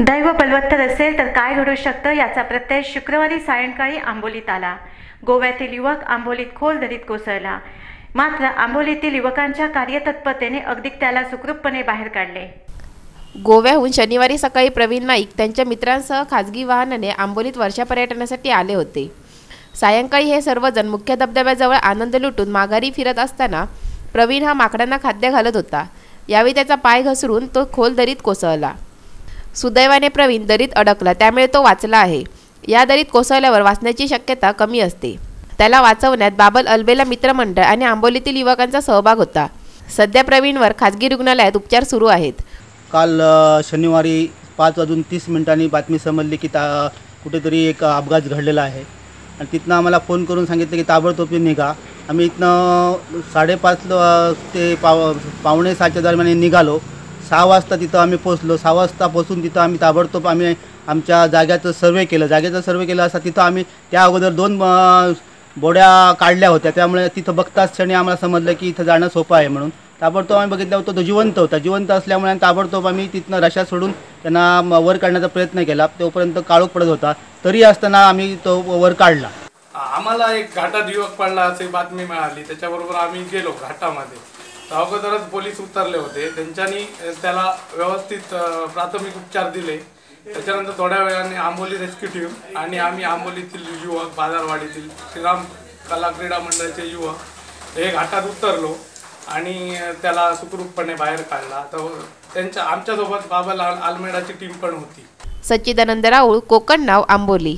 दैव बलवत्तर असेल तर काय घडू शकतं याचा प्रत्यय शुक्रवारी सायंकाळी आंबोलीत आला. गोव्यातील युवक आंबोलीत खोल दरीत कोसळला. मात्र आंबोलीतील युवकांच्या कार्यतत्परतेने अगदी त्याला सुखरूपपणे बाहेर काढले. गोव्याहून शनिवारी सकाळी प्रवीण नाईक त्यांच्या मित्रांसह खाजगी वाहनाने आंबोलीत वर्षा पर्यटनासाठी आले होते. सायंकाळी हे सर्वजण मुख्य धबधब्याजवळ आनंद लुटून माघारी फिरत असताना प्रवीण हा माकडांना खाद्य घालत होता. यावेळी त्याचा पाय घसरून तो खोल दरीत कोसळला. सुदैवाने प्रवीण दरीत अडकला. त्यामुळे तो वाचला आहे. या दरीत कोसळल्यावर वाचण्याची शक्यता कमी असते. त्याला वाचवण्यात बाबल अल्बेला मित्रमंडळ आणि आंबोलीतील युवकांचा सहभाग होता. सध्या प्रवीणवर खाजगी रुग्णालयात उपचार सुरू आहेत. काल शनिवारी पाच वाजून तीस मिनिटांनी बातमी समजली की ता कुठेतरी एक अपघात घडलेला आहे. आणि तिथनं आम्हाला फोन करून सांगितलं की ताबडतोब निघा. आम्ही इथनं साडेपाच ते पाव पावणे सातच्या दरम्यान निघालो. सहा वाजता तिथं आम्ही पोचलो सहा वाजता पोचून तिथं आम्ही ताबडतोब आम्ही आमच्या जाग्याचं सर्वे केलं. जागेचा सर्वे केलं असता तिथं आम्ही त्या अगोदर दोन बोड्या काढल्या होत्या. त्यामुळे तिथं बघताच क्षणी आम्हाला समजलं की इथं जाणं सोपं आहे म्हणून. ताबडतोब आम्ही बघितलं होतं तो जिवंत होता. जिवंत असल्यामुळे ताबडतोब आम्ही तिथनं रशा सोडून त्यांना वर काढण्याचा प्रयत्न केला. तोपर्यंत काळोख पडत होता. तरी असताना आम्ही तो वर काढला. आम्हाला एक घाटात युवक पडला अशी बातमी मिळाली. त्याच्याबरोबर आम्ही गेलो घाटामध्ये. अगोदरच पोलीस उतरले होते. त्यांच्यानी त्याला व्यवस्थित प्राथमिक उपचार दिले. त्याच्यानंतर थोड्या वेळाने आंबोली रेस्क्यू टीम आणि आम्ही आंबोलीतील युवक बाजारवाडीतील श्रीराम कला क्रीडा मंडळाचे युवक हे घाटात उतरलो आणि त्याला सुखरूपपणे बाहेर काढला. तर त्यांच्या आमच्यासोबत बाबा लाल आलमेडाची टीम पण होती. सच्चिदानंद राऊळ कोकण नाव आंबोली.